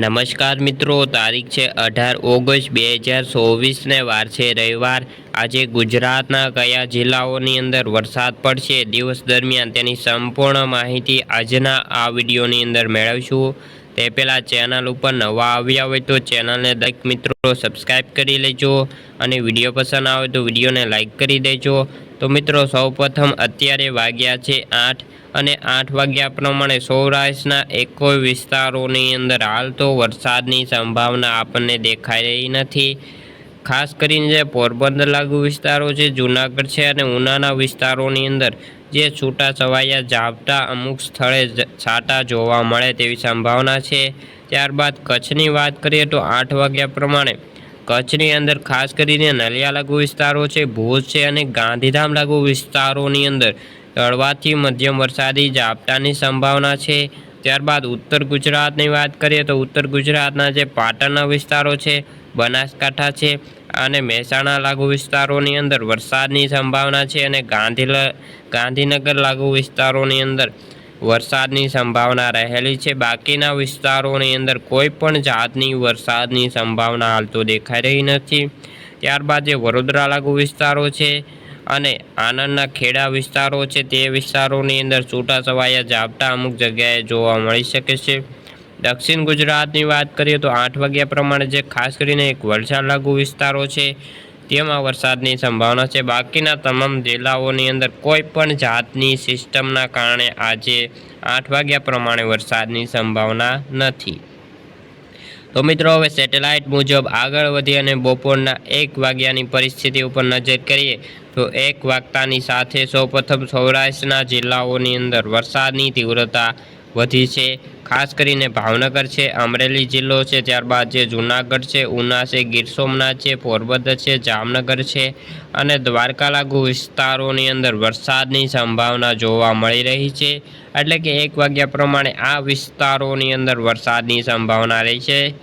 નમસ્કાર મિત્રો, તારીખ છે અઢાર ઓગસ્ટ બે હજાર ચોવીસને વાર છે રવિવાર. આજે ગુજરાતના કયા જિલ્લાઓની અંદર વરસાદ પડશે દિવસ દરમિયાન તેની સંપૂર્ણ માહિતી આજના આ વિડીયોની અંદર મેળવશું. તે પહેલાં ચેનલ ઉપર નવા આવ્યા હોય તો ચેનલને દરેક મિત્રો સબસ્ક્રાઈબ કરી લેજો અને વીડિયો પસંદ આવે તો વિડીયોને લાઇક કરી દેજો. તો મિત્રો, સૌપ્રથમ અત્યારે વાગ્યા છે આઠ અને આઠ વાગ્યા પ્રમાણે સૌરાષ્ટ્રના એકોય વિસ્તારોની અંદર હાલ તો વરસાદની સંભાવના આપણને દેખાઈ રહી નથી. ખાસ કરીને જે પોરબંદર લાગુ વિસ્તારો છે, જૂનાગઢ છે અને ઉનાના વિસ્તારોની અંદર જે છૂટા છવાયા ઝાપટા અમુક સ્થળે છાંટા જોવા મળે તેવી સંભાવના છે. ત્યારબાદ કચ્છની વાત કરીએ તો આઠ વાગ્યા પ્રમાણે કચ્છની અંદર ખાસ કરીને નલિયા લાગુ વિસ્તારો છે, ભુજ છે અને ગાંધીધામ લાગુ વિસ્તારોની અંદર હળવાથી મધ્યમ વરસાદી ઝાપટાની સંભાવના છે. ત્યારબાદ ઉત્તર ગુજરાતની વાત કરીએ તો ઉત્તર ગુજરાતના જે પાટણના વિસ્તારો છે, બનાસકાંઠા છે અને મહેસાણા લાગુ વિસ્તારોની અંદર વરસાદની સંભાવના છે અને ગાંધી ગાંધીનગર લાગુ વિસ્તારોની અંદર વરસાદની સંભાવના રહેલી છે. બાકીના વિસ્તારોની અંદર કોઈ પણ જાતની વરસાદની સંભાવના હાલ તો દેખાઈ રહી નથી. ત્યારબાદ જે વડોદરા લાગુ વિસ્તારો છે અને આનંદના ખેડા વિસ્તારો છે, તે વિસ્તારોની અંદર છૂટાછવાયા ઝાપટા અમુક જગ્યાએ જોવા મળી શકે છે. દક્ષિણ ગુજરાતની વાત કરીએ તો આઠ વાગ્યા પ્રમાણે જે ખાસ કરીને એક વલસાડ લાગુ વિસ્તારો છે તેમાં વરસાદની સંભાવના છે. બાકીના તમામ જિલ્લાઓની અંદર કોઈ પણ જાતની સિસ્ટમના કારણે આજે આઠ વાગ્યા પ્રમાણે વરસાદની સંભાવના નથી. તો મિત્રો, હવે સેટેલાઇટ મુજબ આગળ વધી અને બપોરના એક વાગ્યાની પરિસ્થિતિ ઉપર નજર કરીએ, તો એક વાગતાની સાથે સૌપ્રથમ સૌરાષ્ટ્રના જિલ્લાઓની અંદર વરસાદની તીવ્રતા વધી છે. ખાસ કરીને ભાવનગર છે, અમરેલી જિલ્લો છે, ત્યારબાદ જે જૂનાગઢ છે, ઉના છે, ગીર સોમનાથ છે, પોરબંદર છે, જામનગર છે અને દ્વારકા લાગુ વિસ્તારોની અંદર વરસાદની સંભાવના જોવા મળી રહી છે. એટલે કે એક વાગ્યા પ્રમાણે આ વિસ્તારોની અંદર વરસાદની સંભાવના રહી છે.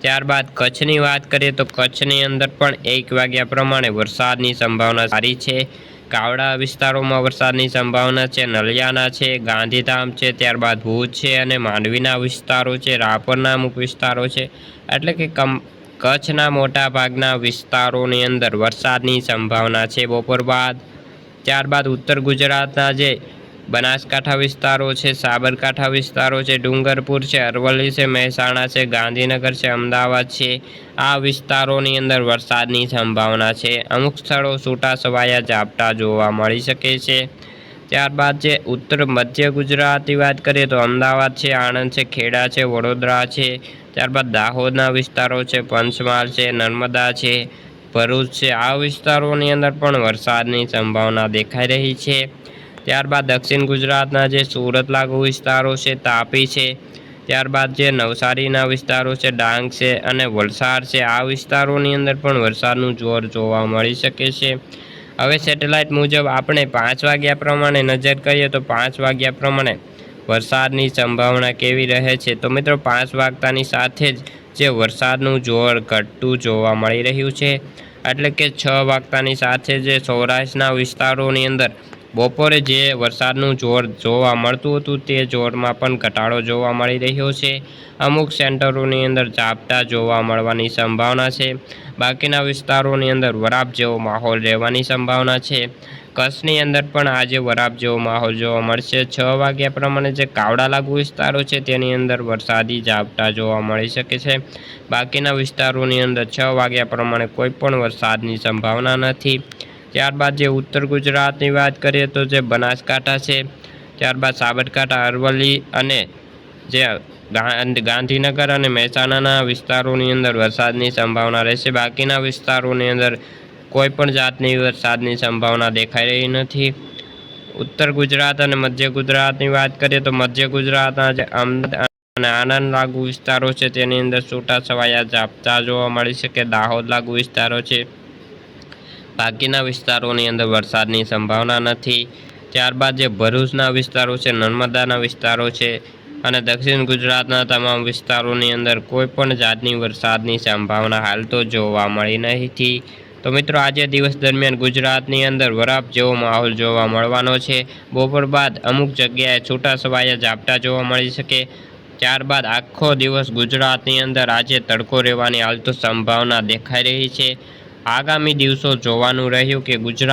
ત્યારબાદ કચ્છની વાત કરીએ તો કચ્છની અંદર પણ એક વાગ્યા પ્રમાણે વરસાદની સંભાવના સારી છે. કાવડા વિસ્તારોમાં વરસાદની સંભાવના છે, નલિયાના છે, ગાંધીધામ છે, ત્યારબાદ ભુજ છે અને માંડવીના વિસ્તારો છે, રાપરના અમુક વિસ્તારો છે. એટલે કે કમ, કચ્છના મોટા ભાગના વિસ્તારોની અંદર વરસાદની સંભાવના છે. બપોર બાદ, ત્યારબાદ ઉત્તર ગુજરાતના જે બનાસકાંઠા વિસ્તારો છે, સાબરકાંઠા વિસ્તારો છે, ડુંગરપુર છે, અરવલ્લી છે, મહેસાણા છે, ગાંધીનગર છે, અમદાવાદ છે. આ વિસ્તારોની અંદર વરસાદની સંભાવના છે. અમુક સ્થળો છૂટા છવાયા ઝાપટા જોવા મળી શકે છે. ત્યારબાદ જે ઉત્તર મધ્ય ગુજરાતની વાત કરીએ તો અમદાવાદ છે, આણંદ છે, ખેડા છે, વડોદરા છે. ત્યારબાદ દાહોદના વિસ્તારો છે, પંચમહાલ છે, નર્મદા છે, ભરૂચ છે. આ વિસ્તારોની અંદર પણ વરસાદની સંભાવના દેખાઈ રહી છે. ત્યારબાદ દક્ષિણ ગુજરાતના જે સુરત લાગુ વિસ્તારો છે, તાપી છે, ત્યારબાદ જે નવસારીના વિસ્તારો છે, ડાંગ છે અને વલસાડ છે, આ વિસ્તારોની અંદર પણ વરસાદનું જોર જોવા મળી શકે છે. હવે સેટેલાઇટ મુજબ આપણે પાંચ વાગ્યા પ્રમાણે નજર કરીએ તો પાંચ વાગ્યા પ્રમાણે વરસાદની સંભાવના કેવી રહે છે? તો મિત્રો, પાંચ વાગતાની સાથે જ જે વરસાદનું જોર ઘટતું જોવા મળી રહ્યું છે. એટલે કે છ વાગતાની સાથે જે સૌરાષ્ટ્રના વિસ્તારોની અંદર બપોરે જે વરસાદનું જોર જોવા મળતું હતું તે જોરમાં પણ ઘટાડો જોવા મળી રહ્યો છે. અમુક સેન્ટરોની અંદર ઝાપટા જોવા મળવાની સંભાવના છે. બાકીના વિસ્તારોની અંદર વરાપ જેવો માહોલ રહેવાની સંભાવના છે. કચ્છની અંદર પણ આજે વરાપ જેવો માહોલ જોવા મળશે. છ વાગ્યા પ્રમાણે જે કાવડા લાગુ વિસ્તારો છે તેની અંદર વરસાદી ઝાપટા જોવા મળી શકે છે. બાકીના વિસ્તારોની અંદર છ વાગ્યા પ્રમાણે કોઈ પણ વરસાદની સંભાવના નથી. ત્યારબાદ જે ઉત્તર ગુજરાતની વાત કરીએ તો જે બનાસકાંઠા છે, ત્યારબાદ સાબરકાંઠા, અરવલ્લી અને જે ગાંધીનગર અને મહેસાણાના વિસ્તારોની અંદર વરસાદની સંભાવના રહેશે. બાકીના વિસ્તારોની અંદર કોઈ પણ જાતની વરસાદની સંભાવના દેખાઈ રહી નથી. ઉત્તર ગુજરાત અને મધ્ય ગુજરાતની વાત કરીએ તો મધ્ય ગુજરાતના જે અને આનંદ લાગુ વિસ્તારો છે. તેની અંદર છૂટા છવાયા ઝાપટા જોવા મળી શકે. દાહોદ લાગુ વિસ્તારો છે. બાકીના વિસ્તારોની અંદર વરસાદની સંભાવના નથી. ત્યારબાદ જે ભરૂચના વિસ્તારો છે, નર્મદાના વિસ્તારો છે અને દક્ષિણ ગુજરાતના તમામ વિસ્તારોની અંદર કોઈ પણ જાતની વરસાદની સંભાવના હાલ તો જોવા મળી નથી તો મિત્રો, આજે દિવસ દરમિયાન ગુજરાતની અંદર વરાપ જેવો માહોલ જોવા મળવાનો છે. બપોર બાદ અમુક જગ્યાએ છૂટા છવાયા ઝાપટા જોવા મળી શકે. ત્યારબાદ આખો દિવસ ગુજરાતની અંદર આજે તડકો રહેવાની હાલ તો સંભાવના દેખાઈ રહી છે. આગામી દિવસો જોવાનું રહ્યું કે ગુજરાત